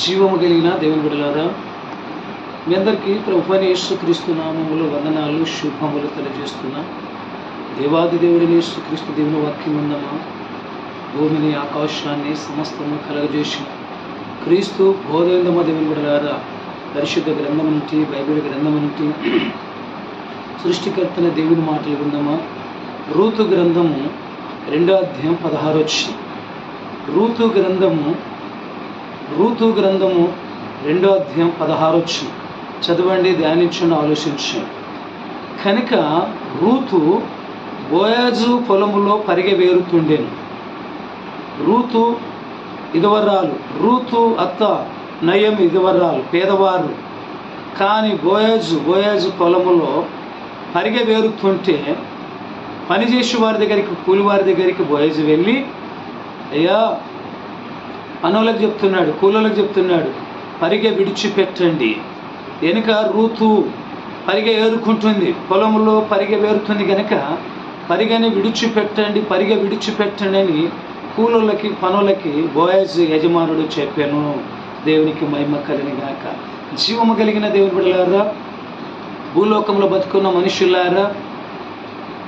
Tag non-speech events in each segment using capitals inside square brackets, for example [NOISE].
జీవము కలిగిన దేవుని బిడలారా మీ అందరికీ ప్రభుని యేసుక్రీస్తు నామములు వందనాలు శుభములు తెలియజేస్తున్నా. దేవాది దేవుడిని యేసుక్రీస్తు దేవుని వాక్యం ఉందమా భూమిని ఆకాశాన్ని సమస్తము కలగజేసి క్రీస్తు బోధైందమ దేవుని బిడలారా పరిశుద్ధ గ్రంథం నుండి బైబిల్ గ్రంథం నుండి [CLEARS THROAT] సృష్టికర్తన దేవుని మాటలు ఉందమా రూతు గ్రంథము రెండో అధ్యాయం పదహారు వచ్చి రూతు గ్రంథము రూతు గ్రంథము రెండో అధ్యాయం పదహారు వచ్చి చదవండి ధ్యానించండి ఆలోచించండి. కనుక రూతు బోయాజు పొలములో పరిగెవేరుతుండెను. రూతు ఇదవరాలు రూతు అత్త నయం ఇదివర్రాలు పేదవారు. కానీ బోయాజు బోయాజు పొలములో పరిగెవేరుతుంటే పనిచేసే వారి దగ్గరికి కూలివారి దగ్గరికి బోయాజు వెళ్ళి అయ్యా పనులకు చెప్తున్నాడు కూలోళ్ళకి చెప్తున్నాడు పరిగె విడిచిపెట్టండి. వెనుక రూతు పరిగె ఏరుకుంటుంది. పొలంలో పరిగె వేరుతుంది కనుక పరిగెని విడిచిపెట్టండి పరిగె విడిచిపెట్టండి అని కూలోళ్ళకి పనులకి బోయజ్ యజమానుడు చెప్పాను. దేవునికి మహిమ కలిగిన గాక. జీవము కలిగిన దేవుని బిడలారా భూలోకంలో బతుకున్న మనుషులారా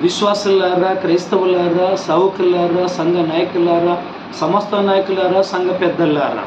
విశ్వాసులారా క్రైస్తవులారా సౌకులారా సంఘ నాయకులారా సమస్త నాయకులారా సంఘ పెద్దలారా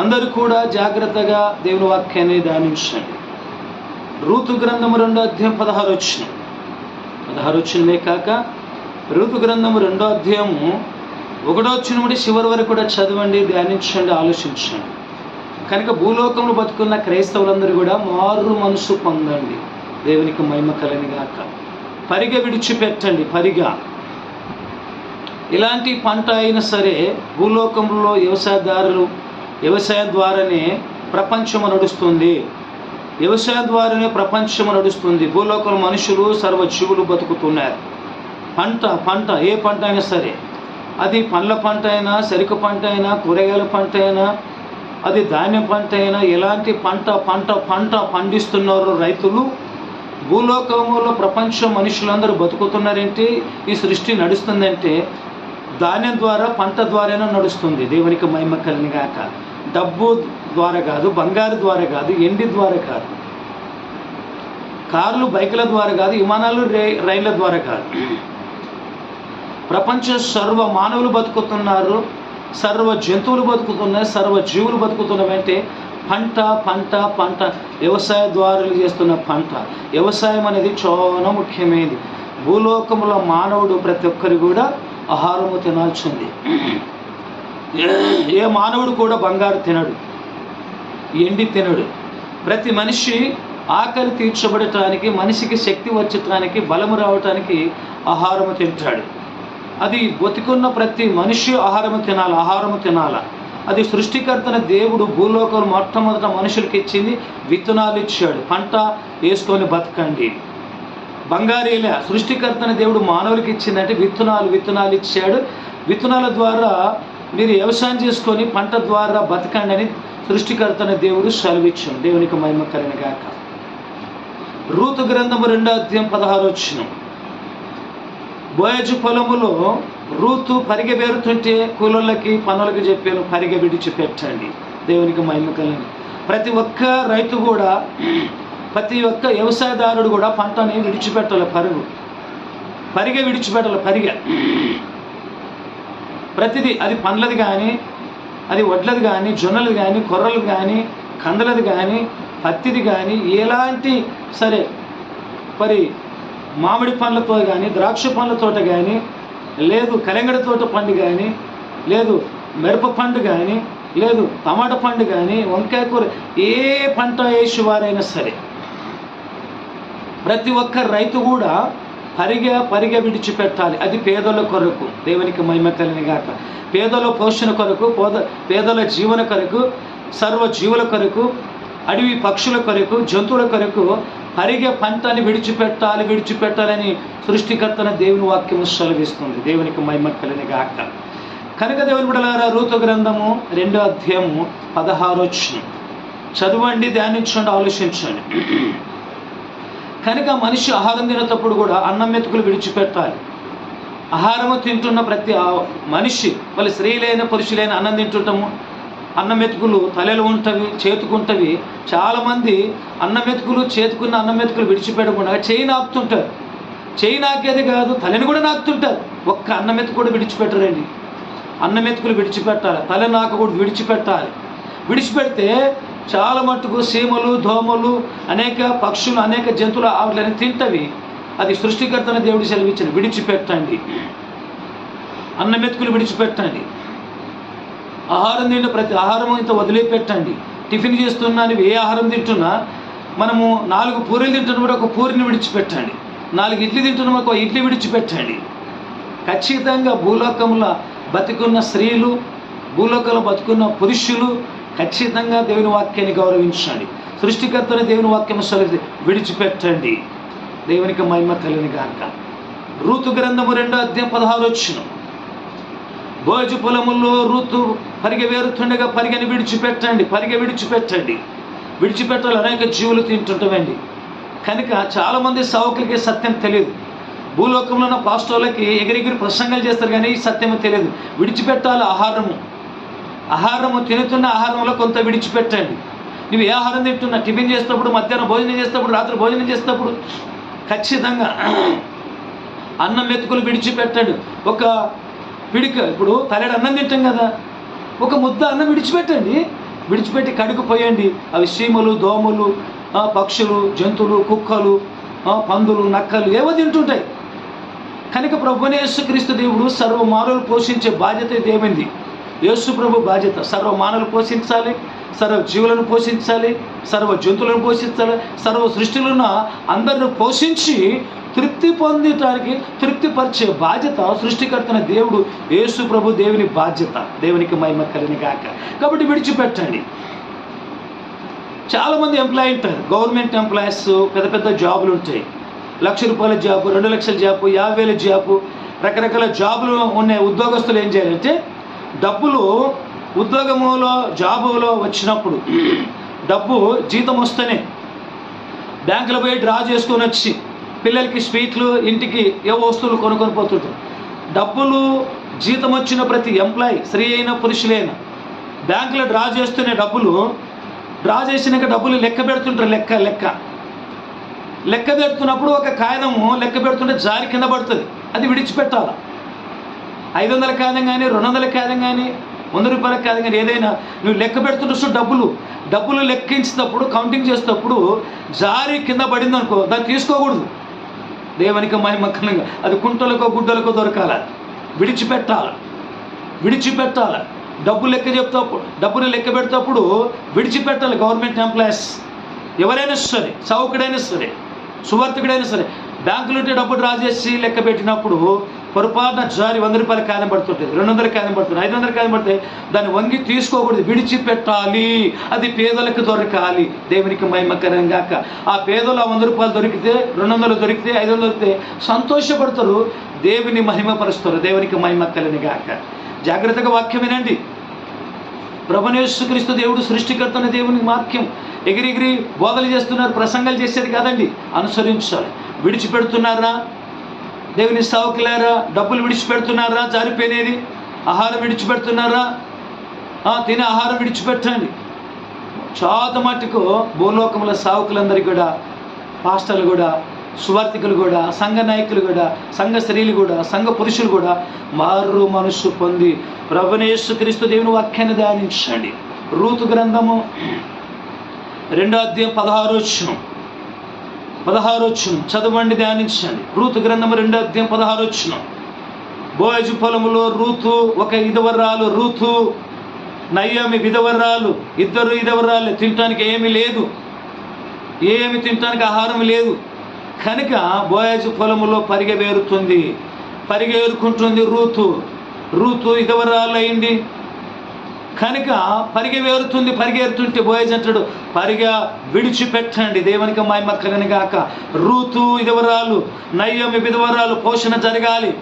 అందరూ కూడా జాగ్రత్తగా దేవుని వాక్యాన్ని ధ్యానించండి. రూతు గ్రంథము రెండో అధ్యాయం పదహారు వచ్చిన. పదహారు వచ్చినమే కాక రూతు గ్రంథము రెండో అధ్యాయము ఒకటో వచ్చిన నుండి చివరి వరకు కూడా చదవండి ధ్యానించండి ఆలోచించండి. కనుక భూలోకంలో బతుకున్న క్రైస్తవులందరూ కూడా మారు మనసు పొందండి. దేవునికి మహిమ కలని గాక. పరిగ విడిచిపెట్టండి పరిగ. ఇలాంటి పంట అయినా సరే భూలోకంలో వ్యవసాయదారులు వ్యవసాయం ద్వారానే ప్రపంచం నడుస్తుంది. వ్యవసాయం ద్వారానే ప్రపంచం నడుస్తుంది. భూలోకంలో మనుషులు సర్వజీవులు బతుకుతున్నారు. పంట పంట ఏ పంట అయినా సరే. అది పండ్ల పంట అయినా సరుకు పంట అయినా కూరగాయల పంట అయినా అది ధాన్యం పంట అయినా ఎలాంటి పంట పంట పంట పండిస్తున్నారు రైతులు భూలోకంలో ప్రపంచం మనుషులందరూ బతుకుతున్నారంటే? ఈ సృష్టి నడుస్తుందంటే ధాన్యం ద్వారా పంట ద్వారానే నడుస్తుంది. దేవునికి మహిమ కలిని డబ్బు ద్వారా కాదు బంగారు ద్వారా కాదు ఎండి ద్వారా కాదు. కార్లు బైకుల ద్వారా కాదు విమానాలు రే రైళ్ళ ద్వారా కాదు. ప్రపంచ సర్వ మానవులు బతుకుతున్నారు సర్వ జంతువులు బతుకుతున్నాయి సర్వ జీవులు బతుకుతున్నవంటే పంట పంట పంట. వ్యవసాయ ద్వారాలు చేస్తున్న పంట. వ్యవసాయం అనేది చాలా ముఖ్యమైనది. భూలోకంలో మానవుడు ప్రతి ఒక్కరు కూడా ఆహారము తినాల్సింది. ఏ మానవుడు కూడా బంగారు తినడు ఎండి తినడు. ప్రతి మనిషి ఆకలి తీర్చబడటానికి మనిషికి శక్తి వచ్చటానికి బలము రావటానికి ఆహారము తింటాడు. అది బతికున్న ప్రతి మనిషి ఆహారము తినాలి ఆహారము తినాల. అది సృష్టికర్తన దేవుడు భూలోకం మొట్టమొదట మనుషులకి ఇచ్చింది విత్తనాలు ఇచ్చాడు. పంట వేసుకొని బతకండి. బంగారీల సృష్టికర్తన దేవుడు మానవులకి ఇచ్చిందంటే విత్తనాలు విత్తనాలు ఇచ్చాడు. విత్తనాల ద్వారా మీరు వ్యవసాయం చేసుకొని పంట ద్వారా బతకండి అని సృష్టికర్తన దేవుడు సెలవిచ్చాడు. దేవునికి మహిమ గాక. రూతు గ్రంథము రెండో అధ్యాయం పదహారు వచ్చిన బోయజు పొలములో రూతు పరిగె వేరుతుంటే కూలోళ్ళకి పనులకి చెప్పాను పరిగె విడిచి పెట్టండి దేవునికి మహిమ ప్రతి ఒక్క రైతు కూడా ప్రతి ఒక్క వ్యవసాయదారుడు కూడా పంటని విడిచిపెట్టాలి పరుగు. పరిగె విడిచిపెట్టాలి పరిగె. ప్రతిదీ అది పండ్లది కానీ అది వడ్లది కానీ జొన్నలది కానీ కొర్రలు కానీ కందలది కానీ పత్తిది కానీ ఎలాంటి సరే మరి మామిడి పండ్లతో కానీ ద్రాక్ష పండ్ల తోట కానీ లేదు కలింగడ తోట పండు కానీ లేదు మిరప పండు కానీ లేదు టమాటా పండు కానీ వంకాయ కూర ఏ పంట వేసేవారైనా సరే ప్రతి ఒక్క రైతు కూడా పరిగ పరిగె విడిచిపెట్టాలి. అది పేదల కొరకు దేవునికి మహిమ కలిని గాక. పేదల పోషణ కొరకు పోద పేదల జీవన కొరకు సర్వ జీవుల కొరకు అడవి పక్షుల కొరకు జంతువుల కొరకు పరిగ పంటని విడిచిపెట్టాలి విడిచిపెట్టాలని సృష్టికర్తన దేవుని వాక్యము సెలవిస్తుంది. దేవునికి మహిమ కలిని గాక. కనుక దేవుని బిడలారా రూతు గ్రంథము రెండో అధ్యాయము పదహారు చదవండి ధ్యానించండి ఆలోచించండి. కనుక మనిషి ఆహారం తినేటప్పుడు కూడా అన్నం మెతుకులు విడిచిపెట్టాలి. ఆహారము తింటున్న ప్రతి మనిషి వాళ్ళు స్త్రీలైన పురుషులైన అన్నం తింటుంటాము. అన్నం మెతుకులు తలలు ఉంటవి చేతుకుంటవి. చాలామంది అన్న మెతుకులు చేతుకున్న అన్నం మెతుకులు విడిచిపెట్టకుండా చేయి నాపుతుంటారు. చేయి నాకేది కాదు తలని కూడా నాకుతుంటారు ఒక్క అన్న మెతుకు కూడా విడిచిపెట్టరండి. అన్న మెతుకులు విడిచిపెట్టాలి. తల నాకు కూడా విడిచిపెట్టాలి. విడిచిపెడితే చాలా మట్టుకు సీమలు దోమలు అనేక పక్షులు అనేక జంతువుల ఆవులని తింటవి. అది సృష్టికర్తన దేవుడి సెలవిచ్చిన విడిచిపెట్టండి. అన్న మెతుకులు విడిచిపెట్టండి. ఆహారం తిన్న ప్రతి ఆహారం ఇంత వదిలిపెట్టండి. టిఫిన్ చేస్తున్నా ఏ ఆహారం తింటున్నా మనము నాలుగు పూరీలు తింటున్నప్పుడు ఒక పూరిని విడిచిపెట్టండి. నాలుగు ఇడ్లీ తింటున్నాం ఒక ఇడ్లీ విడిచిపెట్టండి. ఖచ్చితంగా భూలోకంలో బతికున్న స్త్రీలు భూలోకంలో బతుకున్న పురుషులు ఖచ్చితంగా దేవుని వాక్యాన్ని గౌరవించండి. సృష్టికర్తని దేవుని వాక్యం సరి విడిచిపెట్టండి. దేవునికి మహిమ తెలియని గాక. ఋతు గ్రంథము రెండో అధ్యాయం పదహారు వచ్చిన. భోజు పొలముల్లో ఋతు పరిగె వేరుతుండగా పరిగెని విడిచిపెట్టండి. పరిగె విడిచిపెట్టండి. విడిచిపెట్టాలి. అనేక జీవులు తింటుంటామండి. కనుక చాలామంది సావుకులకి సత్యం తెలియదు. భూలోకంలో ఉన్న పాస్టోళ్ళకి ఎగిరెగిరి ప్రసంగాలు చేస్తారు కానీ ఈ సత్యము తెలియదు. విడిచిపెట్టాలి ఆహారము. ఆహారము తినుతున్న ఆహారంలో కొంత విడిచిపెట్టండి. నువ్వు ఏ ఆహారం తింటున్నా? టిఫిన్ చేసినప్పుడు మధ్యాహ్నం భోజనం చేసినప్పుడు రాత్రి భోజనం చేసేటప్పుడు ఖచ్చితంగా అన్నం మెతుకులు విడిచిపెట్టండి. ఒక పిడిక ఇప్పుడు తలెడు అన్నం తింటాం కదా. ఒక ముద్ద అన్నం విడిచిపెట్టండి. విడిచిపెట్టి కడుగు పోయండి. అవి సీమలు దోమలు పక్షులు జంతువులు కుక్కలు పందులు నక్కలు ఏవో తింటుంటాయి. కనుక ప్రభుని క్రీస్తు దేవుడు సర్వమానులు పోషించే బాధ్యత ఏమైంది యేసు ప్రభు బాధ్యత. సర్వ మానవులు పోషించాలి సర్వ జీవులను పోషించాలి సర్వ జంతువులను పోషించాలి సర్వ సృష్టిలున్న అందరిని పోషించి తృప్తి పొందటానికి తృప్తిపరిచే బాధ్యత సృష్టికర్తన దేవుడు యేసు ప్రభు దేవుని బాధ్యత దేవునికి మహిమ కలిని కాక కాబట్టి విడిచిపెట్టండి. చాలామంది ఎంప్లాయీ ఉంటారు. గవర్నమెంట్ ఎంప్లాయీస్ పెద్ద పెద్ద జాబులు ఉంటాయి. లక్ష రూపాయల జాబు రెండు లక్షల జాబు యాభై వేల జాబు రకరకాల జాబులు ఉన్న ఉద్యోగస్తులు ఏం చేయాలంటే డబ్బులు ఉద్యోగములో జాబులో వచ్చినప్పుడు డబ్బు జీతం వస్తేనే బ్యాంకులో పోయి డ్రా చేసుకొని వచ్చి పిల్లలకి స్వీట్లు ఇంటికి ఏ వస్తువులు కొనుక్కొని పోతుంటారు. డబ్బులు జీతం వచ్చిన ప్రతి ఎంప్లాయీ స్త్రీ అయినా పురుషులైనా బ్యాంకులో డ్రా చేస్తున్న డబ్బులు డ్రా చేసినాక డబ్బులు లెక్క పెడుతుంటారు లెక్క లెక్క. లెక్క పెడుతున్నప్పుడు ఒక కాగితము లెక్క పెడుతుంటే జారి కింద పడుతుంది. అది విడిచిపెట్టాలి? ఐదు వందల కాగితం కానీ రెండు వందల కాదం కానీ వంద రూపాయల కాదు కానీ ఏదైనా నువ్వు లెక్క పెడుతున్న డబ్బులు. డబ్బులు లెక్కించేటప్పుడు కౌంటింగ్ చేసేటప్పుడు జారి కింద పడింది అనుకో దాన్ని తీసుకోకూడదు. దేవునికి మహిమక్కలంగా అది కుంటలకో గుడ్డలకో దొరకాల. విడిచిపెట్టాల. విడిచిపెట్టాల. డబ్బు లెక్క చెప్తాప్పుడు డబ్బుని లెక్క పెడతప్పుడు విడిచిపెట్టాలి గవర్నమెంట్ ఎంప్లాయీస్. ఎవరైనా సరే చౌకుడైనా సరే సువర్తకుడైనా సరే బ్యాంకులు ఉంటే డబ్బు డ్రా చేసి లెక్క పెట్టినప్పుడు పొరపాటున జారి వంద రూపాయలు కాయం పడుతుంటుంది రెండు వందల కాయం పడుతుంది ఐదు వందల కాయం పడితే దాన్ని వంగి తీసుకోకూడదు విడిచిపెట్టాలి. అది పేదలకు దొరకాలి. దేవునికి మహిమకరం కాక ఆ పేదలు ఆ వంద రూపాయలు దొరికితే రెండు వందలు దొరికితే ఐదు వందలు దొరికితే సంతోషపడతారు. దేవుని మహిమపరుస్తారు. దేవునికి మహిమక్కలని కాక జాగ్రత్తగా వాక్యం వినండి. ప్రభనేశ్వరిస్తూ దేవుడు సృష్టికర్తన దేవుని వాక్యం. ఎగిరిగిరి బోధలు చేస్తున్నారు ప్రసంగాలు చేసేది కాదండి. అనుసరించాలి. విడిచిపెడుతున్నారా? దేవుని సావుకులారా డబ్బులు విడిచిపెడుతున్నారా జారిపోయినది? ఆహారం విడిచిపెడుతున్నారా? ఆ, తినే ఆహారం విడిచిపెట్టండి. చాత మట్టుకు భూలోకముల సావుకులందరికీ కూడా పాస్టర్లు కూడా సువార్థికులు కూడా సంఘ నాయకులు కూడా సంఘ స్త్రీలు కూడా సంఘ పురుషులు కూడా మారు మనస్సు పొంది ప్రభునేశ్వ క్రీస్తు దేవుని వాక్యాన్ని ధ్యానించండి. రూతు గ్రంథము రెండో అధ్యాయం పదహారు వచ్చినాం పదహారు చదవండి ధ్యానించండి. రూతు గ్రంథము రెండో అధ్యాయం పదహారు బోయజు పొలములో రూతు ఒక ఇదవరాలు రూతు నయ్యమి విధవరాలు ఇద్దరు ఇదవరాలు తినటానికి ఏమీ లేదు. ఏమి తినటానికి ఆహారం లేదు. కనుక బోయాజు పొలములో పరిగెవేరుతుంది పరిగెరుకుంటుంది రూతు. రూతు ఇదవరాలైంది కనుక పరిగెవేరుతుంది పరిగెరుతుంటే బోయజ్ అంటాడు పరిగ విడిచిపెట్టండి. దేవునికి మహిమ కలని రూతు ఇదివరాలు నయ్యమి విధవరాలు పోషణ జరగాలి.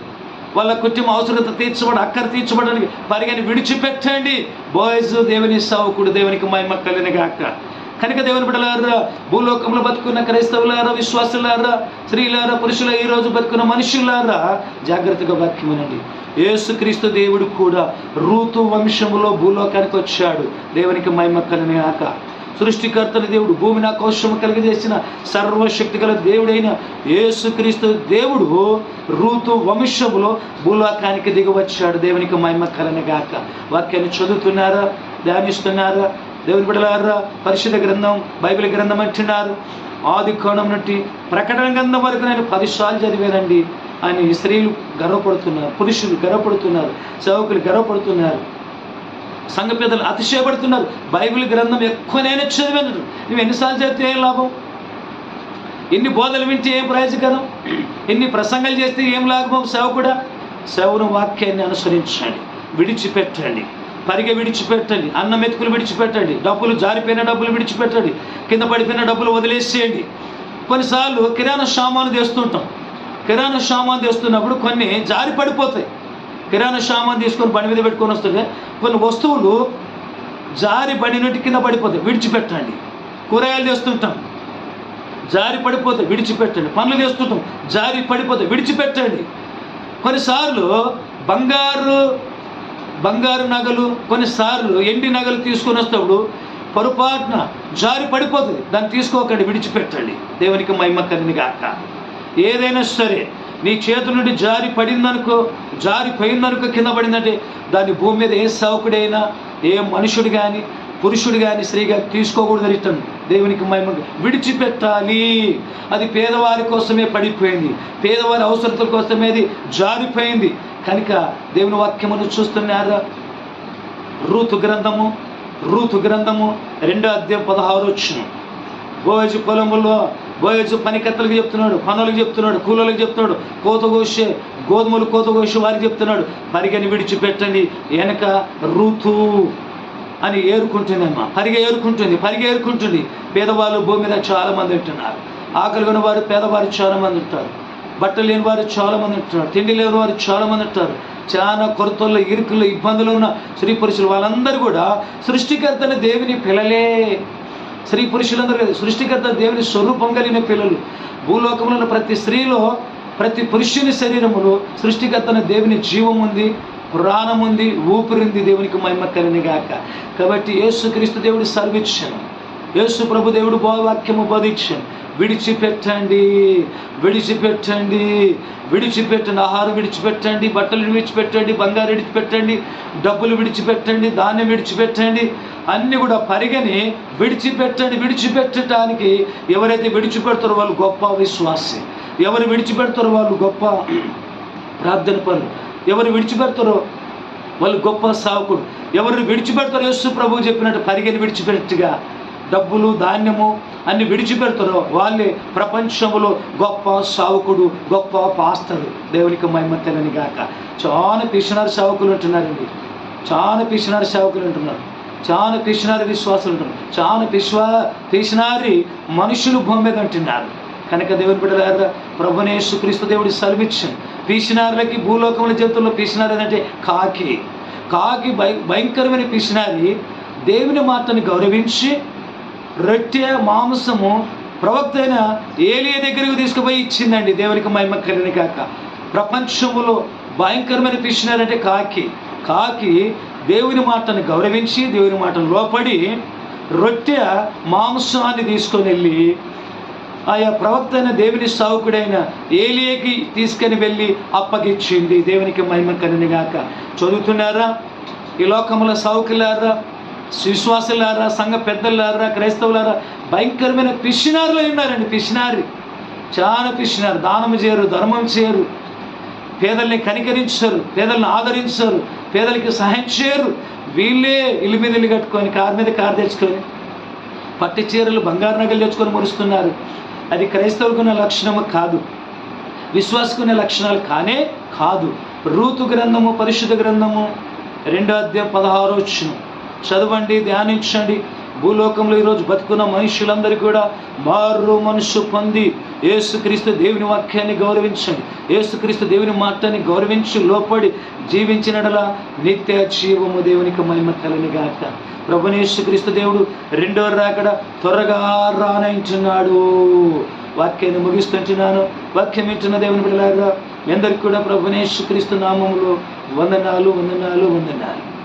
వాళ్ళ కుటుంబ అవసరత తీర్చబడి అక్కర తీర్చబడడానికి పరిగని విడిచిపెట్టండి. బాయ్స్ దేవుని సావుకుడు దేవునికి మహిమ కలిని కనుక దేవుని బిడ్డలారా భూలోకంలో బతుకున్న క్రైస్తవులారా విశ్వాసులారా స్త్రీలారా పురుషుల ఈ రోజు బతుకున్న మనుషులారా జాగ్రత్తగా వాక్యమనండి యేసుక్రీస్తు దేవుడు కూడా ఋతు వంశములో భూలోకానికి వచ్చాడు. దేవునికి మహిమ కలిగిన ఆక సృష్టికర్తల దేవుడు భూమిని ఆకోశము కలిగజేసిన సర్వశక్తి గల దేవుడైన యేసుక్రీస్తు దేవుడు ఋతు వంశములో భూలోకానికి దిగవచ్చాడు దేవునికి మహిమ కలనగాక వాక్యాన్ని చదువుతున్నారా? ధ్యానిస్తున్నారా? దేవుని బిడలారా పరిశుద్ధ గ్రంథం బైబిల్ గ్రంథం అంటున్నారు. ఆది కోణం నుండి ప్రకటన గ్రంథం వరకు నేను పదిసార్లు చదివానండి. అని స్త్రీలు గర్వపడుతున్నారు పురుషులు గర్వపడుతున్నారు సేవకులు గర్వపడుతున్నారు సంఘ పెద్దలు అతిశయపడుతున్నారు. బైబిల్ గ్రంథం ఎక్కువ నేను చదివాను. నువ్వు ఎన్నిసార్లు చదివితే ఏం లాభం? ఎన్ని బోధలు వింటే ఏం ప్రయోజకరం? ఎన్ని ప్రసంగాలు చేస్తే ఏం లాభం? సేవకుడా సేవను వాక్యాన్ని అనుసరించండి విడిచిపెట్టండి. పరిగె విడిచిపెట్టండి అన్నం మెతుకులు విడిచిపెట్టండి డబ్బులు జారిపోయిన డబ్బులు విడిచిపెట్టండి కింద పడిపోయిన డబ్బులు వదిలేసేయండి. కొన్నిసార్లు కిరాణా సామాను తెస్తుంటాం. కిరాణా సామాను తెస్తున్నప్పుడు కొన్ని జారి పడిపోతాయి. కిరాణా సామాన్ తీసుకొని బండి మీద పెట్టుకొని వస్తుంటే కొన్ని వస్తువులు జారి బండినట్టు కింద పడిపోతాయి. విడిచిపెట్టండి. కూరగాయలు తెస్తుంటాం. జారి పడిపోతే విడిచిపెట్టండి. పనులు చేస్తుంటాం జారి పడిపోతే విడిచిపెట్టండి. కొన్నిసార్లు బంగారు బంగారు నగలు కొన్నిసార్లు ఎండి నగలు తీసుకొని వస్తప్పుడు పొరపాటున జారి పడిపోతుంది. దాన్ని తీసుకోకండి విడిచిపెట్టండి. దేవునికి మహిమ కలిని గాక. ఏదైనా సరే నీ చేతి నుండి జారి పడిందనుకో జారి పోయిందనుకో కింద పడిందంటే దాన్ని భూమి మీద ఏ సావుకుడైనా ఏ మనుషుడు కానీ పురుషుడు కానీ స్త్రీ కానీ తీసుకోకూడదు ఇష్టం. దేవునికి మహిమ విడిచిపెట్టాలి. అది పేదవారి కోసమే పడిపోయింది. పేదవారి అవసరతల కోసమే అది జారిపోయింది. కనుక దేవుని వాక్యమును చూస్తున్నారు? రూతు గ్రంథము రూతు గ్రంథము రెండో అధ్యాయం పదహారు వచ్చిన. బోయజు పొలములో బోయజు పనికత్తలకు చెప్తున్నాడు పనులకు చెప్తున్నాడు కూలలకు చెప్తున్నాడు కోత కోసే గోధుమలు కోత కోసే వారికి చెప్తున్నాడు పరిగని విడిచిపెట్టండి వెనక రూతు అని ఏరుకుంటుందమ్మా. పరిగె ఏరుకుంటుంది పరిగ ఏరుకుంటుంది. పేదవాళ్ళు భూమి మీద చాలా మంది ఉంటున్నారు. ఆకలి వారు పేదవారు చాలా మంది ఉంటారు. బట్టలు లేని వారు చాలా మంది ఉంటారు. తిండి లేని వారు చాలా మంది ఉంటారు. చాలా కొరతల్లో ఇరుకుల్లో ఇబ్బందులు ఉన్న స్త్రీ పురుషులు వాళ్ళందరూ కూడా సృష్టికర్తన దేవుని పిల్లలే. స్త్రీ పురుషులందరూ సృష్టికర్త దేవుని స్వరూపం కలిగిన పిల్లలు. భూలోకంలో ఉన్న ప్రతి స్త్రీలో ప్రతి పురుషుని శరీరములో సృష్టికర్తన దేవుని జీవం ఉంది ప్రాణం ఉంది ఊపిరింది దేవునికి మహిమ కలిని గాక. కాబట్టి యేసుక్రీస్తు దేవుడి సర్విచ్చాను యేసు ప్రభు దేవుడు బోధవాక్యము బోధించాను. విడిచిపెట్టండి విడిచిపెట్టండి విడిచిపెట్టండి ఆహారం విడిచిపెట్టండి బట్టలు విడిచిపెట్టండి బంగారు విడిచిపెట్టండి డబ్బులు విడిచిపెట్టండి ధాన్యం విడిచిపెట్టండి అన్నీ కూడా పరిగని విడిచిపెట్టండి విడిచిపెట్టడానికి ఎవరైతే విడిచిపెడతారో వాళ్ళు గొప్ప విశ్వాసి. ఎవరు విడిచిపెడతారో వాళ్ళు గొప్ప ప్రార్థన పనులు ఎవరు విడిచిపెడతారో వాళ్ళు గొప్ప సావకుడు. ఎవరు విడిచిపెడతారో యేసు ప్రభువు చెప్పినట్టు పరిగెని విడిచిపెట్టుగా డబ్బులు ధాన్యము అన్ని విడిచిపెడతారో వాళ్ళే ప్రపంచంలో గొప్ప సావుకుడు గొప్ప పాస్తరు. దేవునికి మహిమ తెలని గాక. చాలా పిషనర్ సేవకులు ఉంటున్నారండి. చాలా పిషనర్ సేవకులు ఉంటున్నారు. చాలా పిషనరి విశ్వాసులు ఉంటున్నారు. చాలా పిశ్వా పిషనారి మనుషులు భూమి మీద ఉంటున్నారు. కనుక దేవుని బిడ్డలారా ప్రభునేసు క్రీస్తు దేవుడి సర్విచ్చాను పీసినారులకి భూలోకముల చేతుల్లో పీసినారు అంటే కాకి. కాకి భయ భయంకరమైన పీసినారి దేవుని మాటను గౌరవించి రొట్టె మాంసము ప్రవక్త అయిన ఏలియ దగ్గరకు తీసుకుపోయి ఇచ్చిందండి దేవునికి మహిమ కలిగిన కాక. ప్రపంచములో భయంకరమైన పిచ్చినారంటే కాకి. కాకి దేవుని మాటను గౌరవించి దేవుని మాటను లోపడి రొట్టె మాంసాన్ని తీసుకొని వెళ్ళి ఆయా ప్రవక్త అయిన దేవుని సావుకుడైన ఏలియకి తీసుకొని వెళ్ళి అప్పగిచ్చింది దేవునికి మహిమ కలిగినగాక చదువుతున్నారా? ఈ లోకముల సావుకులారా విశ్వాసులారా సంఘ పెద్దలారా క్రైస్తవులారా భయంకరమైన పిషినారులు ఉన్నారండి పిషినారి చాలా పిషినారు దానం చేయరు ధర్మం చేయరు. పేదల్ని కనికరించరు పేదల్ని ఆదరించరు పేదలకి సహాయం చేయరు. వీళ్ళే ఇల్లు మీద ఇల్లు కట్టుకొని కారు మీద కారు తెచ్చుకొని పట్టి చీరలు బంగారు నగలు తెచ్చుకొని మురుస్తున్నారు. అది క్రైస్తవుకున్న లక్షణము కాదు. విశ్వాసకునే లక్షణాలు కానే కాదు. రూతు గ్రంథము పరిశుద్ధ గ్రంథము రెండో అధ్యాయం పదహారో వచ్చిన చదవండి ధ్యానించండి. భూలోకంలో ఈరోజు బతుకున్న మనుషులందరూ కూడా మారు మనసు పొంది ఏసుక్రీస్తు దేవుని వాక్యాన్ని గౌరవించండి. ఏసుక్రీస్తు దేవుని మాటని గౌరవించి లోపడి జీవించినడలా నిత్య జీవము దేవునికి మహిమ కలని గాక. ప్రభునేసుక్రీస్తు దేవుడు రెండో రాకడ త్వరగా రానంటున్నాడు వాక్యాన్ని ముగిస్తుంటున్నాను. వాక్యం వింటున్న దేవుని బిడ్డలాగా మీ అందరికీ కూడా ప్రభునేశ్వక్రీస్తు నామములో వందనాలు వందనాలు వందనాలు.